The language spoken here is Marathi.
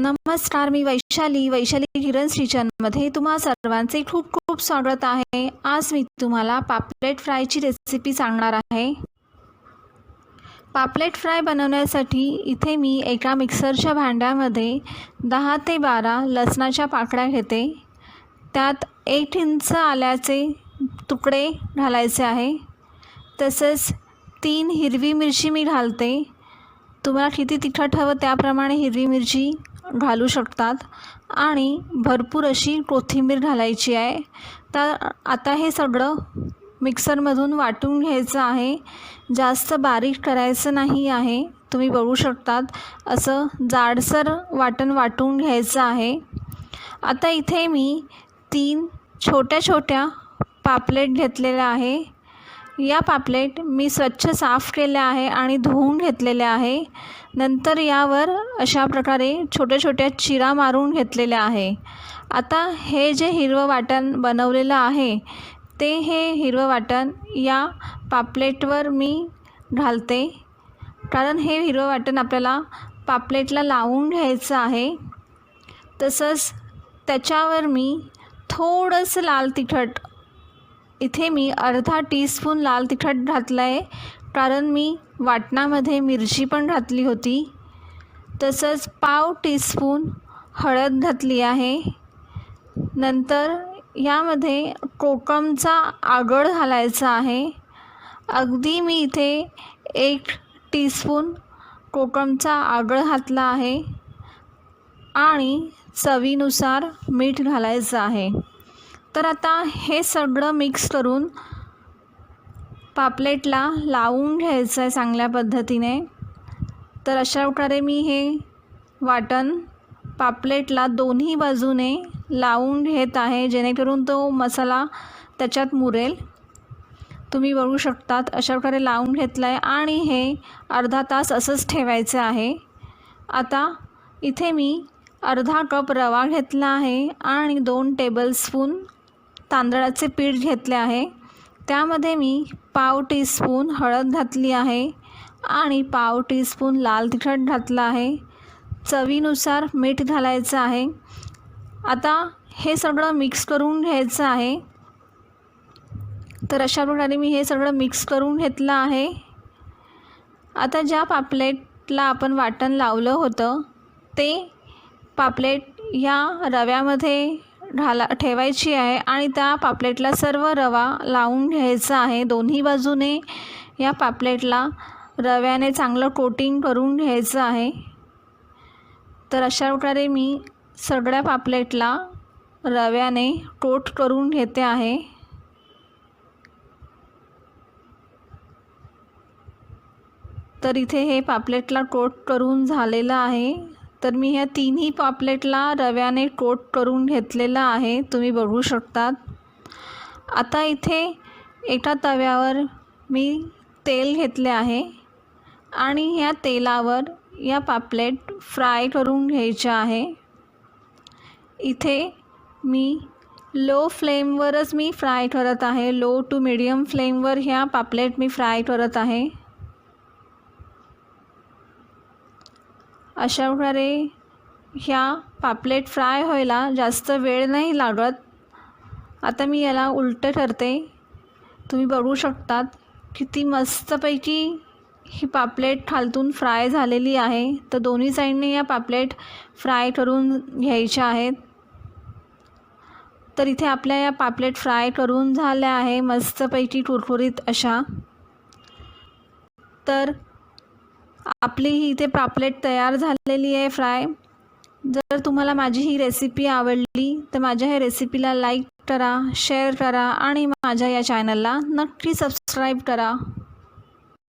नमस्कार मी वैशाली वैशाली किरण किचनमध्ये तुम्हा सर्वांचे खूप खूप स्वागत आहे. आज मी तुम्हाला पापलेट फ्रायची रेसिपी सांगणार आहे. पापलेट फ्राय बनवण्यासाठी इथे मी एका मिक्सरच्या भांड्यामध्ये दहा ते बारा लसणाच्या पाकळ्या घेते. त्यात एक इंच आल्याचे तुकडे घालायचे आहे. तसेच तीन हिरवी मिरची मी घालते. तुम्हाला किती तिखट हवं त्याप्रमाणे हिरवी मिरची घालू शकतात. आणि भरपूर अशी कोथिंबीर घालायची आहे. तर आता हे सगळं मिक्सरमधून वाटून घ्यायचं आहे. जास्त बारीक करायचं नाही आहे. तुम्ही बघू शकतात असं जाडसर वाटण वाटून घ्यायचं आहे. आता इथे मी तीन छोट्या छोट्या पापलेट घेतलेल्या आहे. या पापलेट मी स्वच्छ साफ केल्या आहे आणि धुवून घेतलेल्या आहे. नंतर यावर अशा प्रकारे छोट्या छोट्या चिरा मारून घेतलेल्या आहे. आता हे जे हिरवं वाटण बनवलेलं आहे ते हे हिरवं वाटण या पापलेटवर मी घालते. कारण हे हिरवं वाटण आपल्याला पापलेटला लावून घ्यायचं आहे. तसंच त्याच्यावर मी थोडंसं लाल तिखट इथे मी अर्धा टीस्पून लाल तिखट घातलं आहे कारण मी वाटणामध्ये मिरची पण घातली होती. तसंच पाव टीस्पून हळद घातली आहे. नंतर यामध्ये कोकमचा आगळ घालायचा आहे. अगदी मी इथे एक टीस्पून कोकमचा आगळ घातला आहे आणि चवीनुसार मीठ घालायचं आहे. तर आता हे सगळं मिक्स करून पापलेटला लावून घ्यायचं आहे चांगल्या पद्धतीने. तर अशा प्रकारे मी हे वाटण पापलेटला दोन्ही बाजूने लावून घेत आहे जेणेकरून तो मसाला त्याच्यात मुरेल. तुम्ही बघू शकतात अशा प्रकारे लावून घेतलं आहे आणि हे अर्धा तास असंच ठेवायचं आहे. आता इथे मी अर्धा कप रवा घेतला आहे आणि दोन टेबलस्पून तांदळाचे पीठ घेतले आहे. त्यामध्ये मी पाव टीस्पून हळद घातली आहे आणि पाव टीस्पून लाल तिखट घातलं आहे. चवीनुसार मीठ घालायचं आहे. आता हे सगळं मिक्स करून घ्यायचं आहे. तर अशा प्रकारे मी हे सगळं मिक्स करून घेतलं आहे. आता ज्या पापलेटला आपण वाटण लावलं होतं ते पापलेट ह्या रव्यामध्ये घाला ठेवायची आहे आणि त्या पापलेटला सर्व रवा लावून घ्यायचा आहे. दोन्ही बाजूने या पापलेटला रव्याने चांगलं कोटिंग करून घ्यायचं आहे. तर अशा प्रकारे मी सगळ्या पापलेटला रव्याने कोट करून घेते आहे. तर इथे हे पापलेटला कोट करून झालेलं आहे. तर मी ह्या तिन्ही पापलेटला रव्याने कोट करून घेतलेलं आहे. तुम्ही बघू शकतात. आता इथे एका तव्यावर मी तेल घेतले आहे आणि ह्या तेलावर या पापलेट फ्राय करून घ्यायच्या आहे. इथे मी लो फ्लेमवरच मी फ्राय करत आहे. लो टू मिडियम फ्लेमवर ह्या पापलेट मी फ्राय करत आहे. अशा प्रकारे ह्या पापलेट फ्राय व्हायला जास्त वेळ नाही लागत. आता मी याला उलटं ठरते तुम्ही बघू शकतात किती मस्तपैकी ही पापलेट खालतून फ्राय झालेली आहे. तर दोन्ही साईडने या पापलेट फ्राय करून घ्यायच्या आहेत. तर इथे आपल्या या पापलेट फ्राय करून झाल्या आहे. मस्तपैकी कुरकुरीत अशा. तर आपली ही इथे पापलेट तयार झालेली आहे फ्राय. जर तुम्हाला माझी ही रेसिपी आवडली तर माझ्या ह्या रेसिपीला लाईक करा शेअर करा आणि माझ्या या चॅनलला नक्की सबस्क्राईब करा.